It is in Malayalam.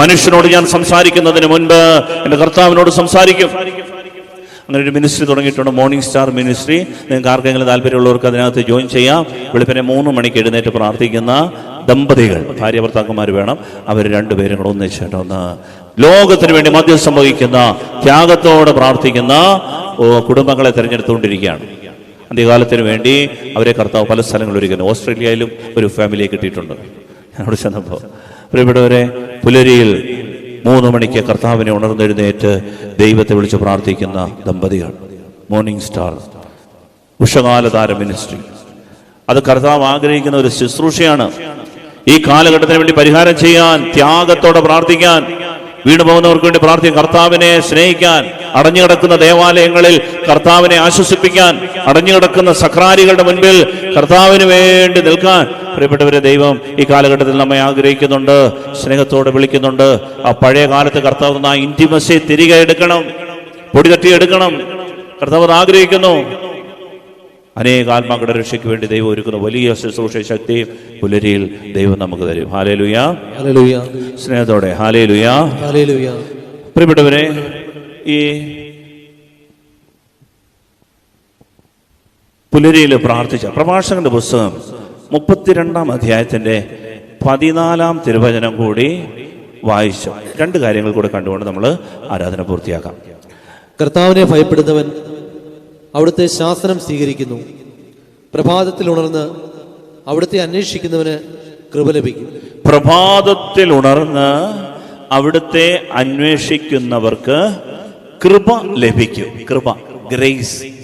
മനുഷ്യനോട് ഞാൻ സംസാരിക്കുന്നതിന് മുൻപ് എന്റെ കർത്താവിനോട് സംസാരിക്കും. അങ്ങനെ ഒരു മിനിസ്ട്രി തുടങ്ങിയിട്ടുണ്ട് മോർണിംഗ് സ്റ്റാർ മിനിസ്ട്രി നിങ്ങൾക്ക് ആർക്കെങ്കിലും താല്പര്യമുള്ളവർക്ക് അതിനകത്ത് ജോയിൻ ചെയ്യാം. വെളുപ്പിനെ മൂന്ന് മണിക്ക് എഴുന്നേറ്റ് പ്രാർത്ഥിക്കുന്ന ദമ്പതികൾ ഭാര്യ ഭർത്താക്കന്മാർ വേണം. അവർ രണ്ടുപേരും കൂടെ ഒന്നിച്ചിട്ട് ഒന്ന് ലോകത്തിന് വേണ്ടി മധ്യസ്ഥം വഹിക്കുന്ന ത്യാഗത്തോടെ പ്രാർത്ഥിക്കുന്ന കുടുംബങ്ങളെ തിരഞ്ഞെടുത്തുകൊണ്ടിരിക്കുകയാണ്. അന്ത്യകാലത്തിന് വേണ്ടി അവരെ കർത്താവ് പല സ്ഥലങ്ങളിൽ ഒരുക്കുന്നു. ഓസ്ട്രേലിയയിലും ഒരു ഫാമിലിയെ കിട്ടിയിട്ടുണ്ട്. അവിടെ ചെന്നപ്പോൾ പ്രിയപ്പെട്ടവരെ പുലരിയിൽ മൂന്ന് മണിക്ക് കർത്താവിനെ ഉണർന്നെഴുന്നേറ്റ് ദൈവത്തെ വിളിച്ച് പ്രാർത്ഥിക്കുന്ന ദമ്പതികൾ മോർണിംഗ് സ്റ്റാർ ഉഷകാല താര മിനിസ്ട്രി അത് കർത്താവ് ആഗ്രഹിക്കുന്ന ഒരു ശുശ്രൂഷയാണ്. ഈ കാലഘട്ടത്തിന് വേണ്ടി പരിഹാരം ചെയ്യാൻ ത്യാഗത്തോടെ പ്രാർത്ഥിക്കാൻ വീണു പോകുന്നവർക്ക് വേണ്ടി പ്രാർത്ഥിക്കാൻ കർത്താവിനെ സ്നേഹിക്കാൻ അടഞ്ഞുകിടക്കുന്ന ദേവാലയങ്ങളിൽ കർത്താവിനെ ആശ്വസിപ്പിക്കാൻ അടഞ്ഞുകിടക്കുന്ന സക്രാരികളുടെ മുൻപിൽ കർത്താവിന് വേണ്ടി നിൽക്കാൻ പ്രിയപ്പെട്ടവരെ ദൈവം ഈ കാലഘട്ടത്തിൽ നമ്മെ ആഗ്രഹിക്കുന്നുണ്ട് സ്നേഹത്തോടെ വിളിക്കുന്നുണ്ട്. ആ പഴയ കാലത്ത് കർത്താവ് ആ ഇന്റിമസി തിരികെ എടുക്കണം പൊടി തട്ടി എടുക്കണം. കർത്താവ് ആഗ്രഹിക്കുന്നു. അനേക ആത്മാക്കളുടെ രക്ഷയ്ക്ക് വേണ്ടി ദൈവം ഒരുക്കുന്ന വലിയ ശുശ്രൂഷ ശക്തി പുലരിയിൽ ദൈവം നമുക്ക് തരും. ഹാലേ ലുയാ സ്നേഹത്തോടെ. ഹാലേ ലുയാ പ്രിയപ്പെട്ടവരെ ഈ പുലരിയിൽ പ്രാർത്ഥിച്ച പ്രഭാഷകന്റെ പുസ്തകം മുപ്പത്തിരണ്ടാം അധ്യായത്തിന്റെ പതിനാലാം തിരുവചനം കൂടി വായിച്ചു. രണ്ട് കാര്യങ്ങൾ കൂടെ കണ്ടുകൊണ്ട് നമ്മൾ ആരാധന പൂർത്തിയാക്കാം. കർത്താവിനെ ഭയപ്പെടുന്നവൻ അവിടുത്തെ ശാസനം സ്വീകരിക്കുന്നു. പ്രഭാതത്തിൽ ഉണർന്ന് അവിടുത്തെ അന്വേഷിക്കുന്നവന് കൃപ ലഭിക്കും. പ്രഭാതത്തിൽ ഉണർന്ന് അവിടുത്തെ അന്വേഷിക്കുന്നവർക്ക് കൃപ ലഭിക്കും. കൃപ ഗ്രേസ്.